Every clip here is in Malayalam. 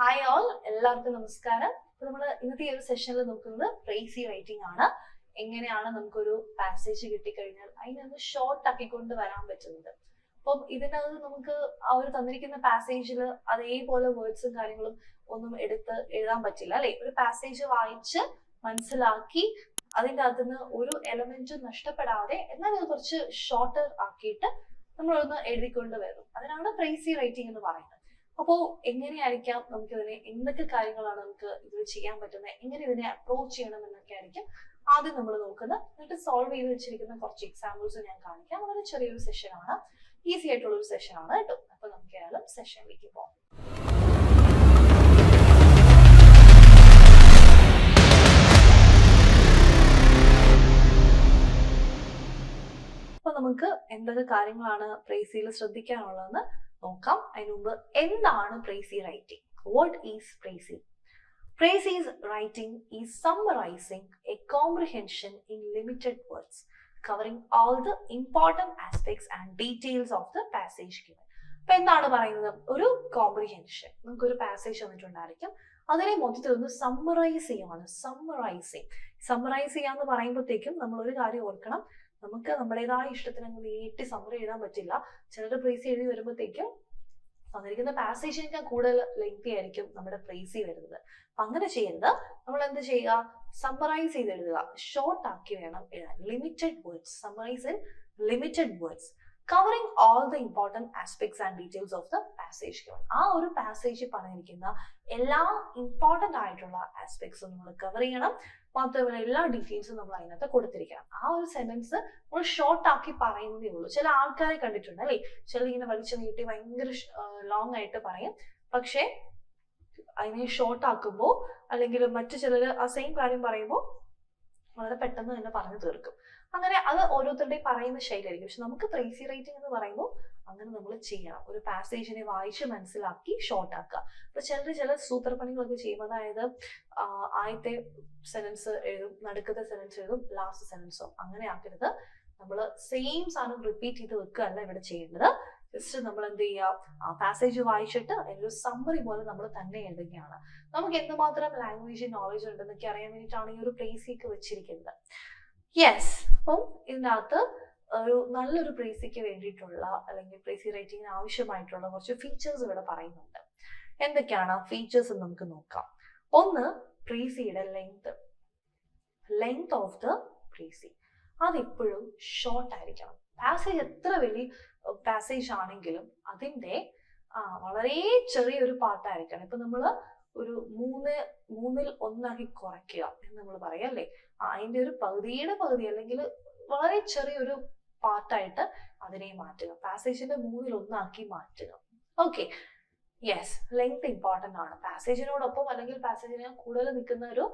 ഹായ് ഓൾ എല്ലാവർക്കും നമസ്കാരം. അപ്പൊ നമ്മൾ ഇന്നത്തെ ഈ ഒരു സെഷനിൽ നോക്കുന്നത് പ്രൈസി റൈറ്റിംഗ് ആണ്. എങ്ങനെയാണ് നമുക്കൊരു പാസേജ് കിട്ടിക്കഴിഞ്ഞാൽ അതിനൊന്ന് ഷോർട്ട് ആക്കിക്കൊണ്ട് വരാൻ പറ്റുന്നത്? അപ്പം ഇതിനകത്ത് നമുക്ക് ആ ഒരു തന്നിരിക്കുന്ന പാസേജിൽ അതേപോലെ വേർഡ്സും കാര്യങ്ങളും ഒന്നും എടുത്ത് എഴുതാൻ പറ്റില്ല അല്ലെ? ഒരു പാസേജ് വായിച്ച് മനസ്സിലാക്കി അതിന്റെ അകത്തുനിന്ന് ഒരു എലമെന്റും നഷ്ടപ്പെടാതെ എന്നാൽ അത് കുറച്ച് ഷോർട്ടർ ആക്കിയിട്ട് നമ്മളൊന്ന് എഴുതിക്കൊണ്ട് വരും അതിനാണ് പ്രൈസി റൈറ്റിംഗ് എന്ന് പറയുന്നത്. അപ്പോൾ എങ്ങനെയായിരിക്കാം നമുക്ക് ഇതിനെ എന്തൊക്കെ കാര്യങ്ങളാണ് നമുക്ക് ഇതിൽ ചെയ്യാൻ പറ്റുന്നത് എങ്ങനെ ഇതിനെ അപ്രോച്ച് ചെയ്യണം എന്നൊക്കെ ആയിരിക്കും ആദ്യം നമ്മൾ നോക്കുന്നത്. എന്നിട്ട് സോൾവ് ചെയ്ത് വെച്ചിരിക്കുന്ന കുറച്ച് എക്സാമ്പിൾസ് ഞാൻ കാണിക്കാം. വളരെ ചെറിയൊരു സെഷൻ ആണ്. ഈസി ആയിട്ടുള്ള ഒരു സെഷൻ ആണ് കേട്ടോ. അപ്പൊ നമുക്ക് ഏതായാലും സെഷനിലേക്ക് പോകാം. അപ്പൊ നമുക്ക് എന്തൊക്കെ കാര്യങ്ങളാണ് പ്രേസിയിൽ ശ്രദ്ധിക്കാനുള്ളതെന്ന് നോക്കാം. അതിന് മുമ്പ് എന്താണ് precis writing what is precis precis writing is summarising a comprehension in limited words covering all the important aspects and details of the passage given അപ്പൊ എന്താണ് പറയുന്നത്? ഒരു കോംപ്രിഹെൻഷൻ നമുക്കൊരു പാസേജ് വന്നിട്ടുണ്ടായിരിക്കും അതിനെ മൊത്തത്തിൽ ഒന്ന് സമ്മറൈസ് ചെയ്യുവാണ് സമ്മറൈസിങ് സമ്മറൈസ് ചെയ്യാന്ന് പറയുമ്പോഴത്തേക്കും നമ്മൾ ഒരു കാര്യം ഓർക്കണം. നമുക്ക് നമ്മുടേതായ ഇഷ്ടത്തിന് അങ്ങ് നീട്ടി സമ്മറി എഴുതാൻ പറ്റില്ല. ചിലർ പ്രേസി എഴുതി വരുമ്പോഴത്തേക്കും തന്നിരിക്കുന്ന പാസേജിനേക്കാൾ കൂടുതൽ ലെങ്തി ആയിരിക്കും നമ്മുടെ പ്രേസി വരുന്നത്. അപ്പൊ അങ്ങനെ ചെയ്യരുത്. നമ്മൾ എന്ത് ചെയ്യുക? സമ്മറൈസ് ചെയ്ത് എഴുതുക. ഷോർട്ട് ആക്കി വേണം എഴുതാൻ. Limited words summarise in limited words covering all the important aspects and details of the passage given ആ ഒരു പാസേജ് പറഞ്ഞിരിക്കുന്ന എല്ലാ ഇമ്പോർട്ടന്റ് ആയിട്ടുള്ള ആസ്പെക്ട്സും നമ്മൾ കവർ ചെയ്യണം. മാത്രമല്ല എല്ലാ ഡീറ്റെയിൽസും നമ്മൾ അതിനകത്ത് കൊടുത്തിരിക്കണം. ആ ഒരു സെന്റൻസ് നമ്മൾ ഷോർട്ട് ആക്കി പറയുന്നതേ ഉള്ളൂ. ചില ആൾക്കാരെ കണ്ടിട്ടുണ്ട് അല്ലേ? ചില ഇങ്ങനെ വലിച്ചു നീട്ടി ഭയങ്കര ലോങ് ആയിട്ട് പറയും. പക്ഷേ അതിനെ ഷോർട്ട് ആക്കുമ്പോൾ അല്ലെങ്കിൽ മറ്റു ചിലർ ആ സെയിം കാര്യം പറയുമ്പോൾ വളരെ പെട്ടെന്ന് തന്നെ പറഞ്ഞു തീർക്കും. അങ്ങനെ അത് ഓരോരുത്തരുടെയും പറയുന്ന ശൈലിയായിരിക്കും. പക്ഷെ നമുക്ക് പ്രേസി റേറ്റിംഗ് എന്ന് പറയുമ്പോൾ അങ്ങനെ നമ്മൾ ചെയ്യണം. ഒരു പാസേജിനെ വായിച്ച് മനസ്സിലാക്കി ഷോർട്ട് ആക്കുക. അപ്പൊ ചിലർ ചില സൂത്രപ്പണികളൊക്കെ ചെയ്യും. അതായത് ആദ്യത്തെ സെനൻസ് എഴുതും നടുക്കത്തെ സെനൻസ് എഴുതും ലാസ്റ്റ് സെനൻസോ അങ്ങനെ ആക്കരുത്. നമ്മൾ സെയിം സാധനം റിപ്പീറ്റ് ചെയ്ത് വെക്കുകയല്ല ഇവിടെ ചെയ്യേണ്ടത്. ജസ്റ്റ് നമ്മൾ എന്ത് ചെയ്യുക? പാസേജ് വായിച്ചിട്ട് അതിനൊരു സമ്മറി പോലെ നമ്മൾ തന്നെ എഴുതുകയാണ്. നമുക്ക് എന്തുമാത്രം ലാംഗ്വേജ് നോളജ് ഉണ്ടെന്നൊക്കെ അറിയാൻ വേണ്ടിയിട്ടാണ് ഈ ഒരു പ്ലേസിലേക്ക് വെച്ചിരിക്കുന്നത്. യെസ് അപ്പം ഇതിനകത്ത് ഒരു നല്ലൊരു പ്രീസിക്ക് വേണ്ടിയിട്ടുള്ള അല്ലെങ്കിൽ പ്രീസി റേറ്റിംഗിന് ആവശ്യമായിട്ടുള്ള കുറച്ച് ഫീച്ചേഴ്സ് ഇവിടെ പറയുന്നുണ്ട്. എന്തൊക്കെയാണ് ഫീച്ചേഴ്സ് എന്ന് നമുക്ക് നോക്കാം. ഒന്ന് പ്രീസിയുടെ length length of the precis. അതെപ്പോഴും ഷോർട്ട് ആയിരിക്കണം. പാസേജ് എത്ര വലിയ പാസേജ് ആണെങ്കിലും അതിന്റെ വളരെ ചെറിയൊരു പാട്ടായിരിക്കണം. ഇപ്പൊ നമ്മൾ ഒരു മൂന്ന് മൂന്നിൽ ഒന്നാക്കി കുറയ്ക്കുക എന്ന് നമ്മൾ പറയല്ലേ അതിന്റെ ഒരു പകുതിയുടെ പകുതി അല്ലെങ്കിൽ വളരെ ചെറിയൊരു പാർട്ടായിട്ട് അതിനെ മാറ്റുക. പാസേജിന്റെ മൂന്നിൽ ഒന്നാക്കി മാറ്റുക. ഓക്കെ യെസ് ലെങ്ത് ഇമ്പോർട്ടന്റ് ആണ്. പാസേജിനോടൊപ്പം അല്ലെങ്കിൽ പാസേജിന് കൂടുതൽ നിൽക്കുന്ന ഒരു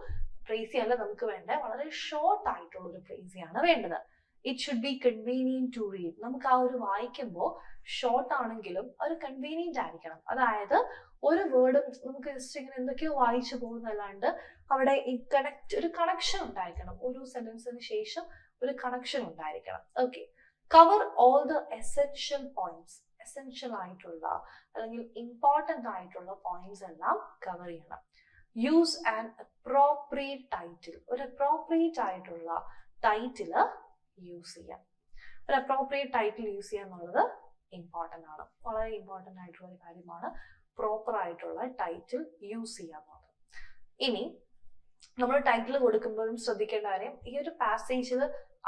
ഫ്രേസി അല്ല നമുക്ക് വേണ്ട വളരെ ഷോർട്ട് ആയിട്ടുള്ള ഒരു ഫ്രേസിയാണ് വേണ്ടത്. It should be convenient to read നമുക്ക് ആ ഒരു വായിക്കുമ്പോൾ ഷോർട്ട് ആണെങ്കിലും ഒരു കൺവീനിയന്റ് ആയിരിക്കണം. അതായത് ഒരു വേർഡും നമുക്ക് ജസ്റ്റ് ഇങ്ങനെ എന്തൊക്കെയോ വായിച്ചു പോകുന്നല്ലാണ്ട് അവിടെ ഈ കണക്ട് ഒരു കണക്ഷൻ ഉണ്ടായിരിക്കണം. ഒരു സെന്റൻസിന് ശേഷം ഒരു കണക്ഷൻ ഉണ്ടായിരിക്കണം. Okay cover all the essential points essential ആയിട്ടുള്ള അല്ലെങ്കിൽ ഇമ്പോർട്ടന്റ് ആയിട്ടുള്ള പോയിന്റ്സ് എല്ലാം കവർ ചെയ്യണം. യൂസ് ആൻഡ് അപ്രോപ്രിയേറ്റ് ടൈറ്റിൽ ഒരു അപ്രോപ്രിയേറ്റ് ആയിട്ടുള്ള ടൈറ്റിൽ യൂസ് ചെയ്യാം. ഒരു അപ്രോപ്രിയേറ്റ് ടൈറ്റിൽ യൂസ് ചെയ്യുക എന്നുള്ളത് ഇമ്പോർട്ടന്റ് ആണ്. വളരെ ഇമ്പോർട്ടന്റ് ആയിട്ടുള്ള ഒരു കാര്യമാണ് പ്രോപ്പർ ആയിട്ടുള്ള ടൈറ്റിൽ യൂസ് ചെയ്യുക എന്നുള്ളത്. ഇനി നമ്മൾ ടൈറ്റിൽ കൊടുക്കുമ്പോഴും ശ്രദ്ധിക്കേണ്ട കാര്യം ഈ ഒരു പാസേജിൽ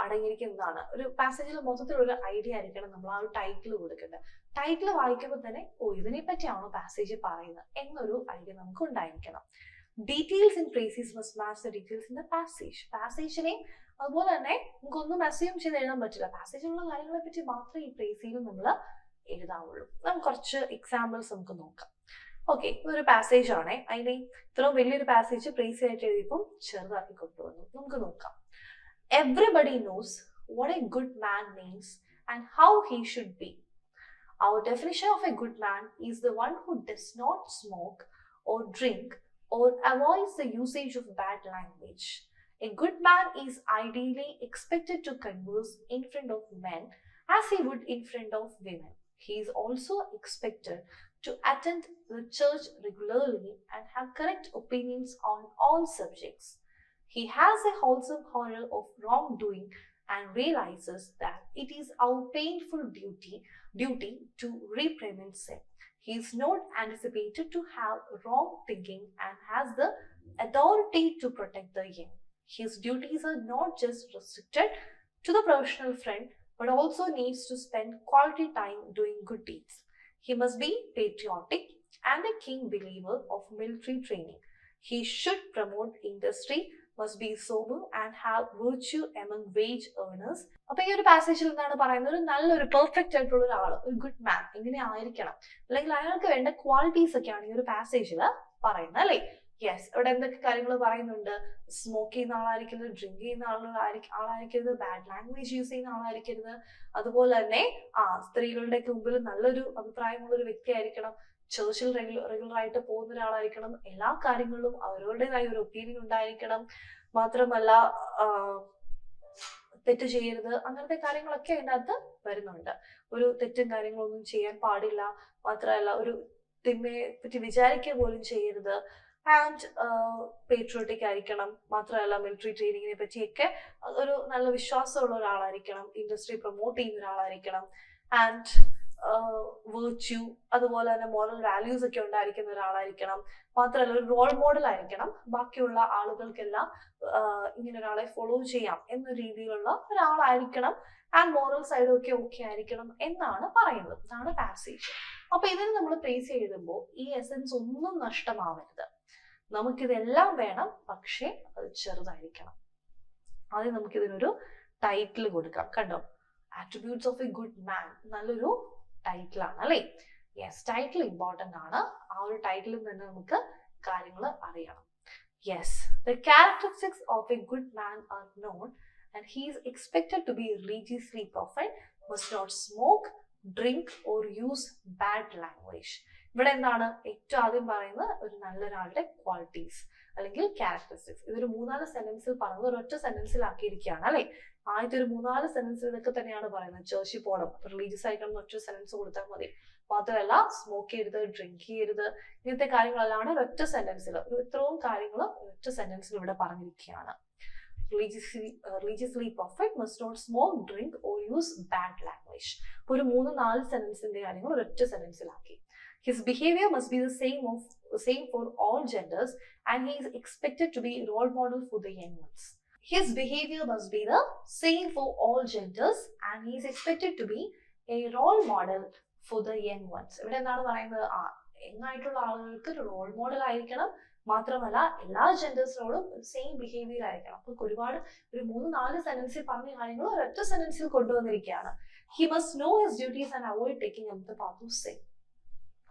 അടങ്ങിയിരിക്കുന്നതാണ്. ഒരു പാസേജിൽ മൊത്തത്തിൽ ഒരു ഐഡിയ ആയിരിക്കണം നമ്മൾ ആ ഒരു ടൈറ്റിൽ കൊടുക്കേണ്ടത്. ടൈറ്റിൽ വായിക്കുമ്പോൾ തന്നെ ഓ ഇതിനെ പറ്റിയാണോ പാസേജ് പറയുന്നത് എന്നൊരു ഐഡിയ നമുക്ക് ഉണ്ടായിരിക്കണം details in precis must match the details in the passage പാസേജിനെയും അതുപോലെ തന്നെ നമുക്കൊന്നും അസ്യൂം ചെയ്ത് എഴുതാൻ പറ്റില്ല. പാസേജിലുള്ള കാര്യങ്ങളെ പറ്റി മാത്രമേ ഈ പ്രേസിയിൽ നമ്മൾ എഴുതാവുള്ളൂ. നമുക്ക് കുറച്ച് എക്സാമ്പിൾസ് നമുക്ക് നോക്കാം. ഓക്കെ ഇതൊരു പാസേജ് ആണേ. അതിനെ ഇത്രയും വലിയൊരു പാസേജ് പ്രേസി ആയിട്ട് എഴുതിയപ്പോൾ ചെറുതാക്കി കൊണ്ടുവന്നു. നമുക്ക് നോക്കാം. Everybody knows what a good man means and how he should be. Our definition of a good man is the one who does not smoke or drink or avoids the usage of bad language. A good man is ideally expected to converse in front of men as he would in front of women. He is also expected to attend the church regularly and have correct opinions on all subjects. He has a wholesome horror of wrongdoing and realizes that it is our painful duty duty to reprimand sin. He is not anticipated to have wrong thinking and has the authority to protect the young. His duties are not just restricted to the professional friend but also needs to spend quality time doing good deeds. He must be patriotic and a keen believer of military training. He should promote industry, must be sober and have virtue among wage earners. അപ്പൊ ഈ ഒരു പാസേജിൽ എന്താണ് പറയുന്നത്? ഒരു നല്ലൊരു പെർഫെക്റ്റ് ആയിട്ടുള്ള ഒരാൾ ഒരു ഗുഡ് മാൻ ഇങ്ങനെ ആയിരിക്കണം. അല്ലെങ്കിൽ അയാൾക്ക് വേണ്ട ക്വാളിറ്റീസ് ഒക്കെയാണ് ഈ ഒരു പാസേജിൽ പറയുന്നത് അല്ലേ? യെസ് ഇവിടെ എന്തൊക്കെ കാര്യങ്ങൾ പറയുന്നുണ്ട്? സ്മോക്ക് ചെയ്യുന്ന ആളായിരിക്കരുത് ഡ്രിങ്ക് ചെയ്യുന്ന ആളായിരിക്കരുത് ബാഡ് ലാംഗ്വേജ് യൂസ് ചെയ്യുന്ന ആളായിരിക്കരുത്. അതുപോലെ തന്നെ ആ സ്ത്രീകളുടെ മുമ്പിൽ നല്ലൊരു അഭിപ്രായമുള്ള ഒരു വ്യക്തി ആയിരിക്കണം ചേർച്ചിൽ റെഗുലർ റെഗുലറായിട്ട് പോകുന്ന ഒരാളായിരിക്കണം എല്ലാ കാര്യങ്ങളിലും അവരവരുടേതായ ഒരു ഒപ്പീനിയൻ ഉണ്ടായിരിക്കണം. മാത്രമല്ല തെറ്റ് ചെയ്യരുത്. അങ്ങനത്തെ കാര്യങ്ങളൊക്കെ അതിനകത്ത് വരുന്നുണ്ട്. ഒരു തെറ്റും കാര്യങ്ങളൊന്നും ചെയ്യാൻ പാടില്ല. മാത്രമല്ല ഒരു തിന്മയെ പറ്റി വിചാരിക്കുക പോലും ചെയ്യരുത്. ആൻഡ് പേട്രിയോട്ടിക് ആയിരിക്കണം. മാത്രമല്ല മിലിറ്ററി ട്രെയിനിങ്ങിനെ പറ്റിയൊക്കെ ഒരു നല്ല വിശ്വാസമുള്ള ഒരാളായിരിക്കണം. ഇൻഡസ്ട്രി പ്രൊമോട്ട് ചെയ്യുന്ന ഒരാളായിരിക്കണം. ആൻഡ് വേർച്യൂ അതുപോലെ തന്നെ മോറൽ വാല്യൂസ് ഒക്കെ ഉണ്ടായിരിക്കുന്ന ഒരാളായിരിക്കണം. മാത്രമല്ല ഒരു റോൾ മോഡൽ ആയിരിക്കണം. ബാക്കിയുള്ള ആളുകൾക്കെല്ലാം ഇങ്ങനെ ഒരാളെ ഫോളോ ചെയ്യാം എന്ന രീതിയിലുള്ള ഒരാളായിരിക്കണം. ആൻഡ് മോറൽ സൈഡും ഒക്കെ ഓക്കെ ആയിരിക്കണം എന്നാണ് പറയുന്നത്. ഇതാണ് പാസേജ് അപ്പൊ ഇതിന് നമ്മൾ പ്ലേസ് എഴുതുമ്പോൾ ഈ എസൻസ് ഒന്നും നഷ്ടമാവരുത്. നമുക്കിതെല്ലാം വേണം പക്ഷേ അത് ചെറുതായിരിക്കണം. ആദ്യം നമുക്കിതിനൊരു ടൈറ്റിൽ കൊടുക്കാം. കണ്ടോ? Attributes of a good man നല്ലൊരു ടൈറ്റിലാണ് അല്ലേ? യെസ് ടൈറ്റിൽ ഇമ്പോർട്ടന്റ് ആണ്. ആ ഒരു ടൈറ്റിലും തന്നെ നമുക്ക് കാര്യങ്ങൾ അറിയണം. Yes the characteristics of a good man are known and he is expected to be religiously profile must not smoke drink or use bad language ഇവിടെ എന്താണ് ഏറ്റവും ആദ്യം പറയുന്നത്? ഒരു നല്ലൊരാളുടെ ക്വാളിറ്റീസ് അല്ലെങ്കിൽ ക്യാരക്ടറിസ്റ്റിക്സ് ഇതൊരു മൂന്നാൽ സെന്റൻസിൽ പറഞ്ഞത് ഒരൊറ്റ സെന്റൻസിൽ ആക്കിയിരിക്കുകയാണ് അല്ലെ? ആദ്യത്തെ ഒരു മൂന്നാൽ സെന്റൻസിൽ ഇതൊക്കെ തന്നെയാണ് പറയുന്നത്. ചേർച്ചിൽ പോകണം റിലീജിയസ് ആയിട്ടുള്ള ഒറ്റ സെന്റൻസ് കൊടുത്താൽ മതി. മാത്രമല്ല സ്മോക്ക് ചെയ്യരുത് ഡ്രിങ്ക് ചെയ്യരുത് ഇങ്ങനത്തെ കാര്യങ്ങളെല്ലാം ഒരൊറ്റ സെന്റൻസിൽ ഒരു ഇത്രയും കാര്യങ്ങൾ ഒരൊറ്റ സെന്റൻസിൽ ഇവിടെ പറഞ്ഞിരിക്കുകയാണ്. Religiously religiously perfect must not smoke, drink or use bad language. അപ്പോൾ ഒരു മൂന്ന് നാല് സെന്റൻസിന്റെ കാര്യങ്ങൾ ഒരൊറ്റ സെന്റൻസിലാക്കി his behaviour must be the same of same for all genders and he is expected to be role model for the young ones his behavior must be the same for all genders and he is expected to be a role model for the young ones ഇവിടെ എന്താണ് പറയുന്നത്? യങ് ആയിട്ടുള്ള ആളുകൾക്ക് ഒരു റോൾ മോഡൽ ആയിരിക്കണം. മാത്രമല്ല എല്ലാ ജെൻഡേഴ്സിനോടും സെയിം ബിഹേവിയർ ആയിരിക്കണം. അപ്പൊ ഒരുപാട് ഒരു മൂന്ന് നാല് സെന്റൻസിൽ പറഞ്ഞ കാര്യങ്ങൾ ഒരൊറ്റ സെന്റൻസിൽ കൊണ്ടുവന്നിരിക്കുകയാണ്. He must know his duties and avoid taking up the path of same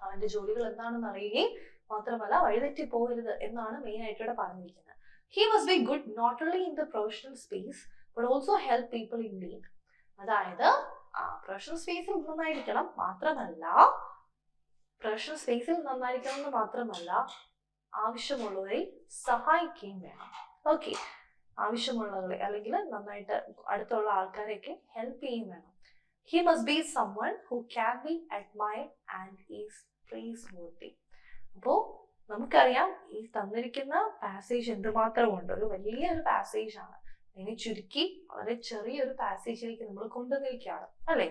അവന്റെ ജോലികൾ എന്താണെന്ന് അറിയുകയും മാത്രമല്ല വഴിതെറ്റി പോകരുത് എന്നാണ് മെയിൻ ആയിട്ട് ഇവിടെ പറഞ്ഞിരിക്കുന്നത്. He was very good not only in the professional space but also help people in need അതായത് പ്രൊഫഷണൽ സ്പേസിൽ നന്നായിരിക്കണം മാത്രമല്ല പ്രൊഫഷണൽ സ്പേസിൽ നന്നായിരിക്കണം എന്ന് മാത്രമല്ല ആവശ്യമുള്ളവരെ സഹായിക്കുകയും വേണം. ഓക്കെ ആവശ്യമുള്ളവരെ അല്ലെങ്കിൽ നന്നായിട്ട് അടുത്തുള്ള ആൾക്കാരെയൊക്കെ ഹെൽപ്പ് ചെയ്യുകയും വേണം. He must be someone who can be admire and is praiseworthy അപ്പോൾ നമുക്കറിയാം ഈ തന്നിരിക്കുന്ന പാസേജ് എന്തുമാത്രമുണ്ട്? ഒരു വലിയൊരു പാസേജ് ആണ്. അതിനെ ചുരുക്കി വളരെ ചെറിയൊരു പാസേജിലേക്ക് നമ്മൾ കൊണ്ടുവന്നിരിക്കുകയാണ് അല്ലേ?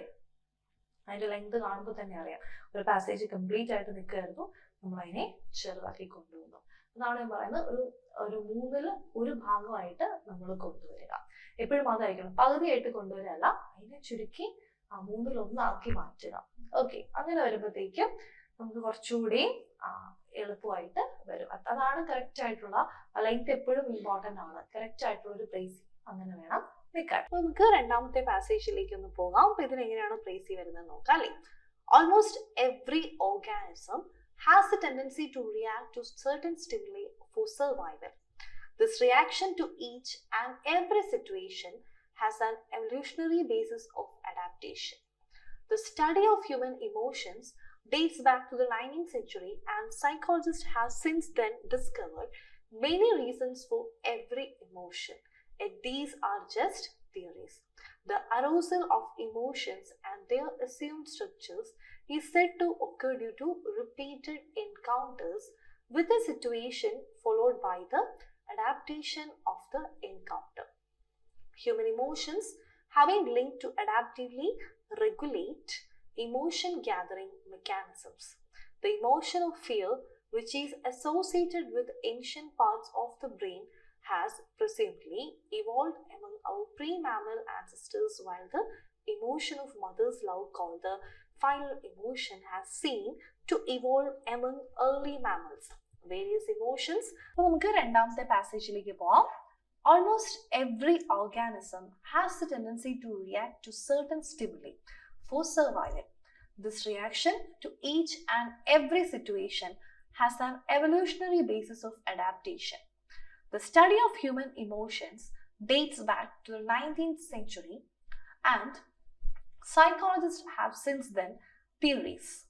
അതിന്റെ ലെങ്ത് കാണുമ്പോൾ തന്നെ അറിയാം. ഒരു പാസേജ് കംപ്ലീറ്റ് ആയിട്ട് നിൽക്കുകയായിരുന്നു. നമ്മൾ അതിനെ ചെറുതാക്കി കൊണ്ടുവന്നു. അതാണ് ഞാൻ പറയുന്നത് ഒരു ഒരു മൂന്നിൽ ഒരു ഭാഗമായിട്ട് നമ്മൾ കൊണ്ടുവരിക. എപ്പോഴും അതായിരിക്കണം. പകുതിയായിട്ട് കൊണ്ടുവരല്ല അതിനെ ചുരുക്കി ആ മൂന്നിൽ ഒന്നാക്കി മാറ്റുക. ഓക്കെ അങ്ങനെ വരുമ്പോഴത്തേക്കും നമുക്ക് കുറച്ചുകൂടി എളുപ്പമായിട്ട് വരും. അതാണ് കറക്റ്റ് ആയിട്ടുള്ള ലെങ്ത് എപ്പോഴും ഇമ്പോർട്ടന്റ് ആണ്. കറക്റ്റ് ആയിട്ടുള്ള ഒരു പ്ലേസ് അങ്ങനെ വേണം വെക്കാൻ. അപ്പൊ നമുക്ക് രണ്ടാമത്തെ പാസേജിലേക്ക് ഒന്ന് പോകാം. അപ്പൊ ഇതിനെങ്ങനെയാണ് പ്ലേസ് വരുന്നത് നോക്കാം അല്ലേ? Almost every organism has a tendency to react to certain stimuli for survival This reaction to each and every situation has an evolutionary basis of adaptation. The study of human emotions dates back to the 19th century, and psychologists have since then discovered many reasons for every emotion. Yet these are just theories. the arousal of emotions and their assumed structures is said to occur due to repeated encounters with a situation followed by the adaptation of the encounter. Human emotions having linked to adaptively regulate emotion gathering mechanisms. The emotion of fear, which is associated with ancient parts of the brain, has presumably evolved among our pre mammal ancestors, while the emotion of mother's love, called the final emotion, has seen to evolve among early mammals. Various emotions. അപ്പോൾ നമുക്ക് രണ്ടാമത്തെ പാസേജിലേക്ക് പോവാം Almost every organism has the tendency to react to certain stimuli for survival. This reaction to each and every situation has an evolutionary basis of adaptation. The study of human emotions dates back to the 19th century, and psychologists have since then theories.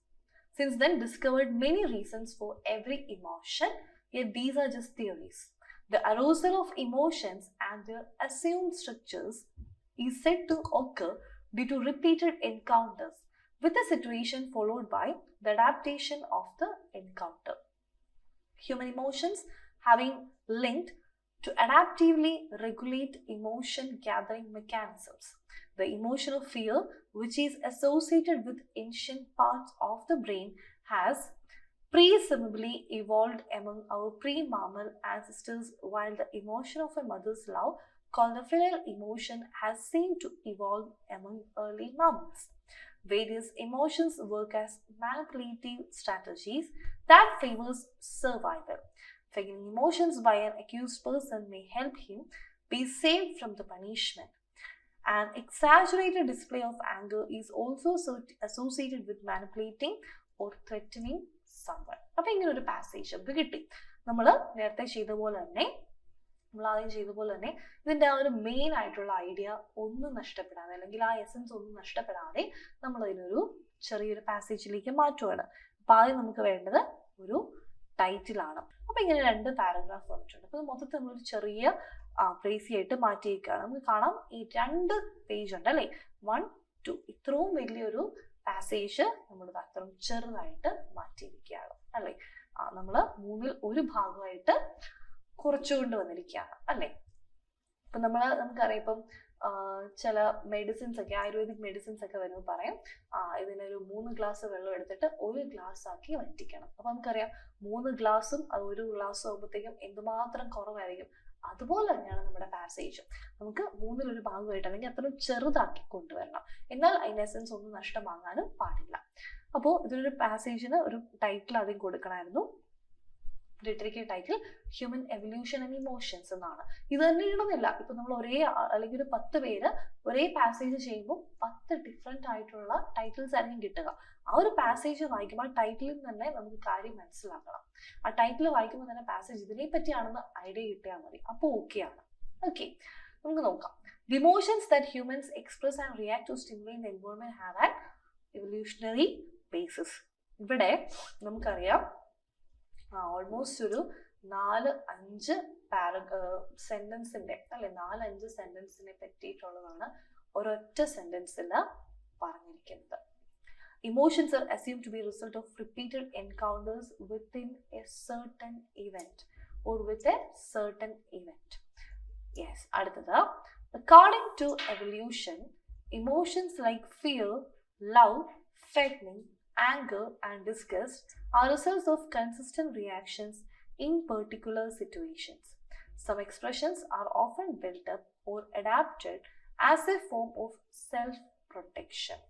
Since then, discovered many reasons for every emotion, yet these are just theories. The arousal of emotions and their assumed structures is said to occur due to repeated encounters with a situation followed by the adaptation of the encounter. Human emotions having linked to adaptively regulate emotion gathering mechanisms. The emotion of fear, which is associated with ancient parts of the brain, has presumably evolved among our pre mammal ancestors, while the emotion of a mother's love, the emotion, has seemed to evolve among early mammals. Various emotions work as manipulative strategies that favors survival. Feeling emotions by an accused person may help him be saved from the punishment. An exaggerated display of anger is also associated with manipulating or threatening someone. അപ്പൊ ഇങ്ങനെ ഒരു പാസേജ് നമുക്ക് കിട്ടി നമ്മൾ നേരത്തെ ചെയ്ത പോലെ തന്നെ നമ്മൾ ആദ്യം ചെയ്ത പോലെ തന്നെ ഇതിന്റെ ആ ഒരു മെയിൻ ആയിട്ടുള്ള ഐഡിയ ഒന്നും നഷ്ടപ്പെടാതെ അല്ലെങ്കിൽ ആ എസൻസ് ഒന്നും നഷ്ടപ്പെടാതെ നമ്മൾ അതിനൊരു ചെറിയൊരു പാസേജിലേക്ക് മാറ്റുകയാണ് അപ്പൊ ആദ്യം നമുക്ക് വേണ്ടത് ഒരു ടൈറ്റിലാണ് അപ്പൊ ഇങ്ങനെ രണ്ട് പാരഗ്രാഫ് വന്നിട്ടുണ്ട്. അപ്പൊ മൊത്തത്തിൽ നമ്മളൊരു ചെറിയ പ്രേസി ആയിട്ട് മാറ്റിയേക്കുകയാണ് നമുക്ക് കാണാം. ഈ രണ്ട് പേജ് ഉണ്ട് അല്ലേ? വൺ ടു ഇത്രയും വലിയൊരു പാസേജ് നമ്മൾ അത്രയും ചെറുതായിട്ട് മാറ്റിയിരിക്കുകയാണ് അല്ലേ? നമ്മൾ മൂന്നിൽ ഒരു ഭാഗമായിട്ട് കുറച്ചുകൊണ്ട് വന്നിരിക്കുകയാണ് അല്ലേ? ഇപ്പം നമ്മൾ നമുക്കറിയാം ഇപ്പം ചില മെഡിസിൻസ് ഒക്കെ ആയുർവേദിക് മെഡിസിൻസ് ഒക്കെ വരുമ്പോൾ പറയും ആ ഇതിനൊരു മൂന്ന് ഗ്ലാസ് വെള്ളം എടുത്തിട്ട് ഒരു ഗ്ലാസ് ആക്കി വറ്റിക്കണം. അപ്പം നമുക്കറിയാം മൂന്ന് ഗ്ലാസും അത് ഒരു ഗ്ലാസ് ആകുമ്പോഴത്തേക്കും എന്തുമാത്രം കുറവായിരിക്കും. അതുപോലെ തന്നെയാണ് നമ്മുടെ പാസേജ് നമുക്ക് മൂന്നിലൊരു ഭാഗമായിട്ട് അല്ലെങ്കിൽ അത്ര ചെറുതാക്കി കൊണ്ടുവരണം. എന്നാൽ അതിന്റെ എസൻസ് ഒന്നും നഷ്ടമാകാനും പാടില്ല. അപ്പോൾ ഇതിനൊരു പാസേജിന് ഒരു ടൈറ്റിൽ ആദ്യം കൊടുക്കണമായിരുന്നു. Literature title human evolution and emotions എന്നാണ്. ഇത് തന്നെ ഇടുന്നില്ല. ഇപ്പൊ നമ്മൾ ഒരേ അല്ലെങ്കിൽ ഒരു പത്ത് പേര് ഒരേ പാസേജ് ചെയ്യുമ്പോൾ പത്ത് ഡിഫറെന്റ് ആയിട്ടുള്ള ടൈറ്റിൽസ് ആയിരിക്കും കിട്ടുക. ആ ഒരു പാസേജ് വായിക്കുമ്പോൾ ആ ടൈറ്റിലിൽ തന്നെ നമുക്ക് കാര്യം മനസ്സിലാക്കണം. ആ ടൈറ്റിൽ വായിക്കുമ്പോൾ തന്നെ പാസേജ് ഇതിനെ പറ്റിയാണെന്ന് ഐഡിയ കിട്ടിയാൽ മതി. അപ്പോൾ ആണ്. ഓക്കെ നമുക്ക് നോക്കാം. The emotions that humans express and react to stimulate the environment have an evolutionary basis ഇവിടെ നമുക്കറിയാം ഓൾമോസ്റ്റ് ഒരു നാല് അഞ്ച് പാര സെന്റൻസിന്റെ അല്ലെ? നാല് അഞ്ച് സെന്റൻസിനെ പറ്റിയിട്ടുള്ളതാണ് ഒരൊറ്റ സെന്റൻസിൽ പറഞ്ഞിരിക്കുന്നത്. Emotions are assume to be result of repeated encounters within a certain event or with a certain event yes അടുത്തത്. According to evolution emotions like fear love feigning anger, and disgust are results of consistent reactions in particular situations. Some expressions are often built up or adapted as a form of self protection.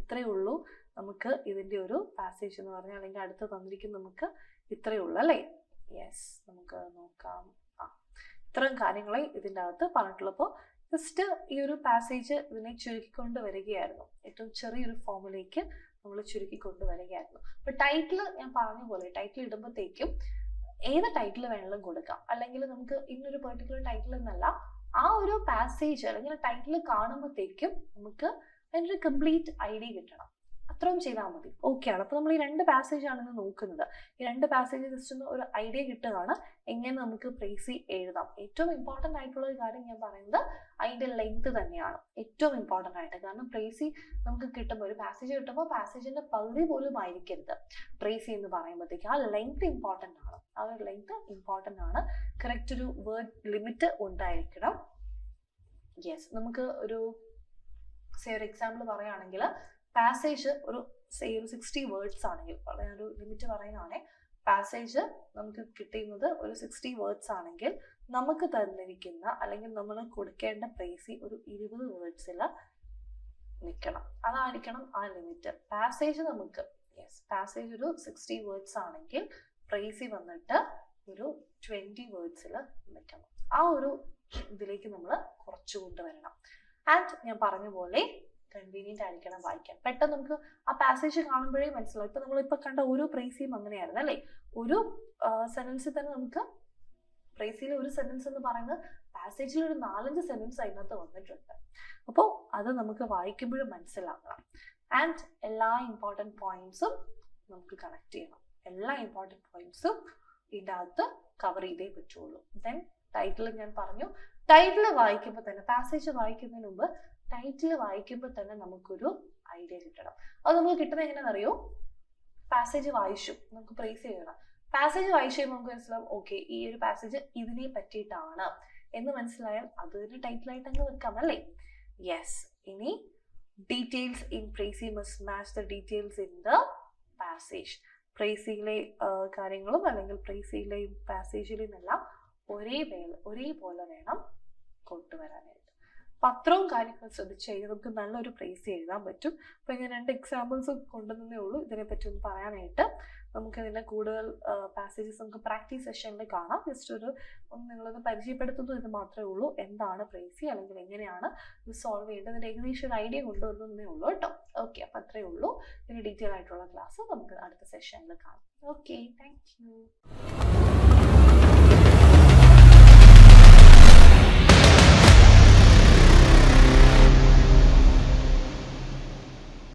ഇത്രയേ ഉള്ളൂ. നമുക്ക് ഇതിന്റെ ഒരു പാസേജ് എന്ന് പറഞ്ഞാൽ അല്ലെങ്കിൽ അടുത്ത് തന്നിരിക്കുന്ന നമുക്ക് ഇത്രയേ ഉള്ളൂ അല്ലേ? യെസ് നമുക്ക് നോക്കാം. ആ ഇത്രയും കാര്യങ്ങളെ ഇതിന്റെ അകത്ത് പറഞ്ഞിട്ടുള്ളപ്പോൾ ജസ്റ്റ് ഈ ഒരു പാസേജ് ഇതിനെ ചുരുക്കിക്കൊണ്ട് വരികയായിരുന്നു. ഏറ്റവും ചെറിയൊരു ഫോമിലേക്ക് നമ്മൾ ചുരുക്കി വരികയായിരുന്നു അപ്പൊ ടൈറ്റിൽ ഞാൻ പറഞ്ഞ പോലെ ടൈറ്റിൽ ഇടുമ്പോഴത്തേക്കും ഏത് ടൈറ്റിൽ വേണമെങ്കിലും കൊടുക്കാം. അല്ലെങ്കിൽ നമുക്ക് ഇന്നൊരു പെർട്ടിക്കുലർ ടൈറ്റിൽ എന്നല്ല ആ ഒരു പാസേജ് അല്ലെങ്കിൽ ടൈറ്റിൽ കാണുമ്പോഴത്തേക്കും നമുക്ക് അതിനൊരു കംപ്ലീറ്റ് ഐഡിയ കിട്ടണം. അത്രയും ചെയ്താൽ മതി. ഓക്കെ ആണ്. അപ്പോൾ നമ്മൾ ഈ രണ്ട് പാസേജ് ആണ് ഇന്ന് നോക്കുന്നത്. ഈ രണ്ട് പാസേജ് ജസ്റ്റ് ഒന്ന് ഒരു ഐഡിയ കിട്ടുകയാണ്. എങ്ങനെ നമുക്ക് പ്രേസി എഴുതാം. ഏറ്റവും ഇമ്പോർട്ടന്റ് ആയിട്ടുള്ള ഒരു കാര്യം ഞാൻ പറയുന്നത് അതിന്റെ ലെങ്ത് തന്നെയാണ്. ഏറ്റവും ഇമ്പോർട്ടന്റ് ആയിട്ട്. കാരണം പ്രേസി നമുക്ക് കിട്ടുമ്പോൾ ഒരു പാസേജ് കിട്ടുമ്പോൾ പാസേജിന്റെ പകുതി പോലും ആയിരിക്കരുത്. പ്രേസി എന്ന് പറയുമ്പോഴത്തേക്ക് ആ ലെങ്ത് ഇമ്പോർട്ടന്റ് ആണ്. ആ ഒരു ലെങ്ത് ഇമ്പോർട്ടന്റ് ആണ്. കറക്റ്റ് ഒരു വേർഡ് ലിമിറ്റ് ഉണ്ടായിരിക്കണം. യെസ് നമുക്ക് ഒരു സേ ഒരു എക്സാമ്പിൾ പറയുകയാണെങ്കിൽ പാസേജ് ഒരു ഒരു സിക്സ്റ്റി വേർഡ്സ് ആണെങ്കിൽ ഒരു ലിമിറ്റ് പറയുകയാണെങ്കിൽ പാസേജ് നമുക്ക് കിട്ടുന്നത് ഒരു സിക്സ്റ്റി വേർഡ്സ് ആണെങ്കിൽ നമുക്ക് തന്നിരിക്കുന്ന അല്ലെങ്കിൽ നമ്മൾ കൊടുക്കേണ്ട പ്രൈസി ഒരു ഇരുപത് വേർഡ്സിൽ നിൽക്കണം. അതായിരിക്കണം ആ ലിമിറ്റ് പാസേജ് നമുക്ക് യെസ് പാസേജ് ഒരു സിക്സ്റ്റി വേർഡ്സ് ആണെങ്കിൽ പ്രൈസി വന്നിട്ട് ഒരു ട്വന്റി വേർഡ്സിൽ നിൽക്കണം. ആ ഒരു ഇതിലേക്ക് നമ്മൾ കുറച്ചു കൊണ്ടുവരണം. ആൻഡ് ഞാൻ പറഞ്ഞ പോലെ കൺവീനിയന്റ് ആയിരിക്കണം വായിക്കാൻ. പെട്ടെന്ന് നമുക്ക് ആ പാസേജ് കാണുമ്പോഴേ മനസ്സിലാവും. ഇപ്പൊ നമ്മളിപ്പോൾ കണ്ട ഓരോ പ്രൈസിയും അങ്ങനെയായിരുന്നു അല്ലേ? ഒരു സെന്റൻസിൽ തന്നെ നമുക്ക് പ്രേസിയിലെ ഒരു സെന്റൻസ് എന്ന് പറയുന്നത് പാസേജിൽ ഒരു നാലഞ്ച് സെന്റൻസ് അതിനകത്ത് വന്നിട്ടുണ്ട്. അപ്പോൾ അത് നമുക്ക് വായിക്കുമ്പോഴും മനസ്സിലാക്കണം. ആൻഡ് എല്ലാ ഇമ്പോർട്ടന്റ് പോയിന്റ്സും നമുക്ക് കണക്ട് ചെയ്യണം. എല്ലാ ഇമ്പോർട്ടന്റ് പോയിന്റ്സും ഇതിന്റെ അകത്ത് കവർ ചെയ്തേ പറ്റുള്ളൂ. ദെൻ ടൈറ്റിൽ ഞാൻ പറഞ്ഞു ടൈറ്റിൽ വായിക്കുമ്പോൾ തന്നെ പാസേജ് വായിക്കുന്നതിന് മുമ്പ് ടൈറ്റിൽ വായിക്കുമ്പോൾ തന്നെ നമുക്കൊരു ഐഡിയ കിട്ടണം. അത് നമുക്ക് കിട്ടുന്നത് എങ്ങനെയാണെന്നറിയോ? പാസേജ് വായിച്ചു. നമുക്ക് പ്രേസ് ചെയ്യണം. പാസേജ് വായിച്ചു കഴിയുമ്പോൾ നമുക്ക് മനസ്സിലാവും ഓക്കെ ഈ ഒരു പാസേജ് ഇതിനെ പറ്റിയിട്ടാണ്. എന്ന് മനസ്സിലായാൽ അത് തന്നെ ടൈറ്റിലായിട്ട് അങ്ങ് വെക്കാം അല്ലേ? യെസ് ഇനി details in precis must match the details in the passage പ്രേസിയിലെ കാര്യങ്ങളും അല്ലെങ്കിൽ പ്രേസിയിലെയും പാസേജിലെയും എല്ലാം ഒരേ ഒരേപോലെ വേണം കൊണ്ടുവരാനായിട്ട്. അപ്പം അത്രയും കാര്യങ്ങൾ ശ്രദ്ധിച്ചു കഴിഞ്ഞാൽ നമുക്ക് നല്ലൊരു പ്രൈസ് എഴുതാൻ പറ്റും. അപ്പൊ ഇങ്ങനെ രണ്ട് എക്സാമ്പിൾസ് കൊണ്ടുവന്നേ ഉള്ളൂ. ഇതിനെപ്പറ്റി ഒന്ന് പറയാനായിട്ട്. നമുക്ക് ഇതിന്റെ കൂടുതൽ പാസേജസ് നമുക്ക് പ്രാക്ടീസ് സെഷനിൽ കാണാം. ജസ്റ്റ് ഒരു നിങ്ങളൊന്ന് പരിചയപ്പെടുത്തുന്നു എന്ന് മാത്രമേ ഉള്ളൂ. എന്താണ് പ്രൈസി അല്ലെങ്കിൽ എങ്ങനെയാണ് ഇത് സോൾവ് ചെയ്യേണ്ടത്? അതിന്റെ ഏകദേശം ഒരു ഐഡിയ കൊണ്ടുവന്നേ ഉള്ളൂ കേട്ടോ. ഓക്കെ അപ്പം അത്രയേ ഉള്ളൂ. ഇതിന് ഡീറ്റെയിൽ ആയിട്ടുള്ള ക്ലാസ് നമുക്ക് അടുത്ത സെഷനിൽ കാണാം. Okay thank you